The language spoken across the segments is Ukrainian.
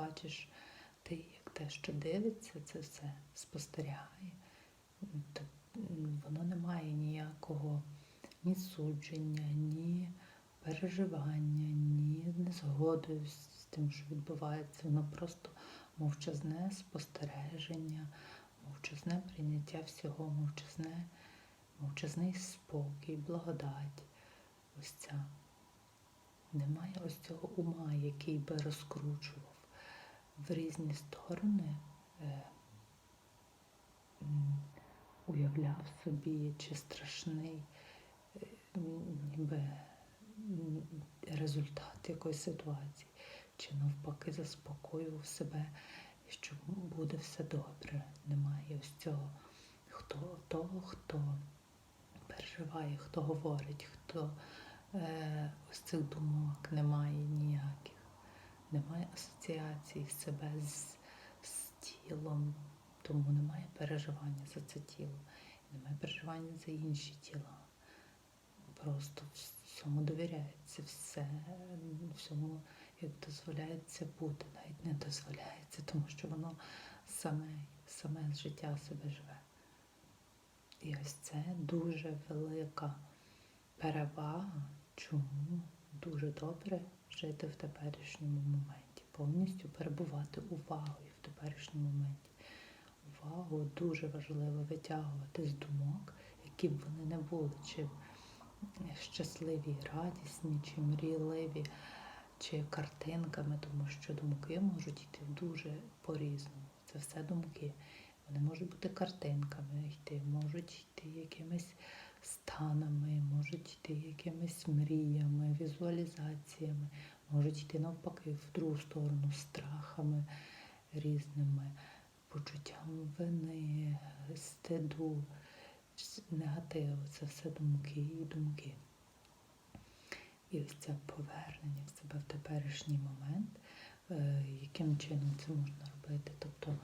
бачиш ти, як те, що дивиться, це все спостерігає, воно не має ніякого ні судження, ні переживання, ні незгоди з тим, що відбувається. Воно просто мовчазне спостереження, мовчазне прийняття всього, мовчазне, мовчазний спокій, благодать. Ось ця. Немає ось цього ума, який би розкручував в різні сторони, е, уявляв собі, чи страшний е, ніби результат якоїсь ситуації, чи навпаки заспокоював себе, що буде все добре. Немає ось цього хто того, хто переживає, хто говорить, хто е, ось цих думок немає ніяких, немає асоціації себе з, з тілом, тому немає переживання за це тіло, немає переживання за інші тіла. Просто всьому довіряється, все, всьому як дозволяється бути, навіть не дозволяється, тому що воно саме, саме життя себе живе. І ось це дуже велика перевага, чому дуже добре жити в теперішньому моменті, повністю перебувати увагою в теперішньому моменті. Увагу дуже важливо витягувати з думок, які б вони не були, чи щасливі, радісні, чи мрійливі, чи картинками, тому що думки можуть йти дуже по-різному. Це все думки. Вони можуть бути картинками йти, можуть йти якимись станами, можуть йти якимись мріями, візуалізаціями, можуть йти навпаки в другу сторону, страхами різними, почуттям вини, стиду, негативу. Це все думки і думки. І ось це повернення в себе в теперішній момент, е, яким чином це можна робити. Тобто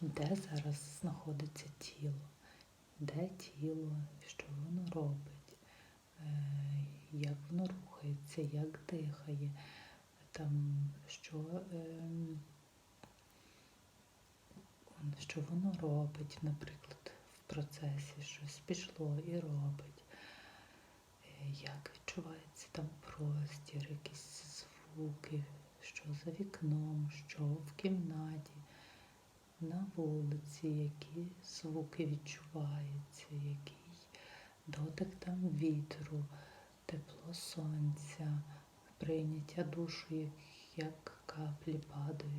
де зараз знаходиться тіло, де тіло, що воно робить, як воно рухається, як дихає, там, що, ем, що воно робить, наприклад, в процесі щось пішло і робить, Е, як відчувається там простір, якісь звуки, що за вікном, що в кімнаті на вулиці, які звуки відчуваються, який дотик там вітру, тепло сонця, прийняття душу, як, каплі падають.